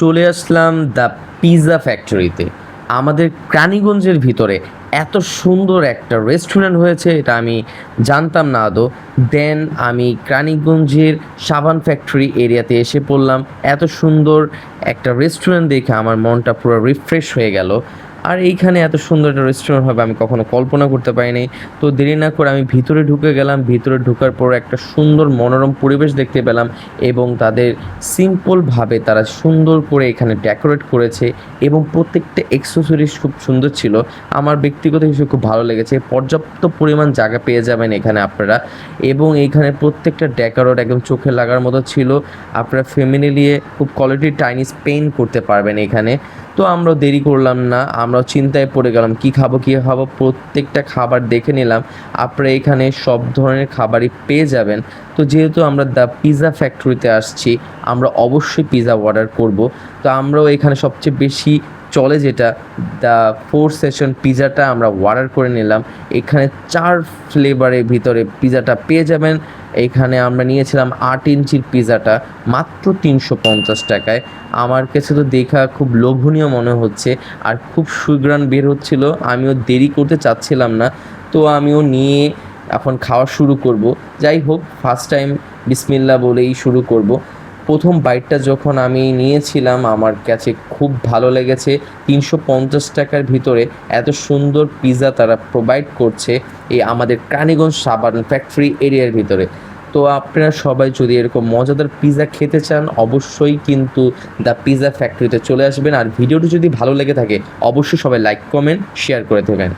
চলে আসলাম the pizza ফ্যাক্টরিতে আমাদের প্রাণীগঞ্জের ভিতরে এত সুন্দর একটা রেস্টুরেন্ট হয়েছে, এটা আমি জানতাম না আদৌ। দেন আমি ক্রানিগঞ্জের সাবান ফ্যাক্টরি এরিয়াতে এসে পড়লাম। এত সুন্দর একটা রেস্টুরেন্ট দেখে আমার মনটা পুরো রিফ্রেশ হয়ে গেল। আর এইখানে এত সুন্দর একটা রেস্টুরেন্ট হবে আমি কখনো কল্পনা করতে পারিনি। তো দেরি না করে আমি ভিতরে ঢুকে গেলাম, ভিতরে ঢোকার পর একটা সুন্দর মনোরম পরিবেশ দেখতে পেলাম এবং তাদের সিম্পলভাবে তারা সুন্দর করে এখানে ডেকোরেট করেছে এবং প্রত্যেকটা এক্সেসরিজ খুব সুন্দর ছিল। আমার ব্যক্তিগত হিসেবে খুব ভালো লেগেছে, পর্যাপ্ত পরিমাণ জায়গা পেয়ে যাবেন এখানে আপনারা এবং এইখানে প্রত্যেকটা ডেকোরেট একদম চোখে লাগার মতো ছিল। আপনারা ফ্যামিলি নিয়ে খুব কোয়ালিটির টাইনি স্পেন করতে পারবেন এখানে। তো আমরা দেরি করলাম না আমরা চিন্তায় পড়ে গেলাম, কি খাব কি খাব, প্রত্যেকটা খাবার দেখে নিলাম, আপনারা এখানে সব ধরনের খাবারই পেয়ে যাবেন। তো যেহেতু আমরা দ্য পিৎজা ফ্যাক্টরিতে আসছি, আমরা অবশ্যই পিৎজা অর্ডার করব। তো আমরাও এখানে সবচেয়ে বেশি চলে যেটা দ্য ফোর সেশন পিৎজাটা আমরা অর্ডার করে নিলাম। এখানে চার ফ্লেভারের ভিতরে পিৎজাটা পেয়ে যাবেন। এখানে আমরা নিয়েছিলাম আট ইঞ্চির পিৎজাটা মাত্র তিনশো পঞ্চাশ টাকায়। আমার কাছে তো দেখা খুব লোভনীয় মনে হচ্ছে, আর খুব সুগ্রাণ বের হচ্ছিল। আমিও দেরি করতে চাচ্ছিলাম না। তো আমিও নিয়ে এখন খাওয়া শুরু করব। যাই হোক ফার্স্ট টাইম বিসমিল্লা বলেই শুরু করব। প্রথম বাইকটা যখন আমি নিয়েছিলাম, আমার কাছে খুব ভালো লেগেছে। তিনশো পঞ্চাশ টাকার ভিতরে এত সুন্দর পিৎজা তারা প্রোভাইড করছে এই আমাদের প্রাণীগঞ্জ সাবান ফ্যাক্টরি এরিয়ার ভিতরে। তো আপনারা সবাই যদি এরকম মজাদার পিৎজা খেতে চান, অবশ্যই কিন্তু দ্য পিৎজা ফ্যাক্টরিতে চলে আসবেন। আর ভিডিওটি যদি ভালো লেগে থাকে, অবশ্যই সবাই লাইক কমেন্ট শেয়ার করে দেবেন।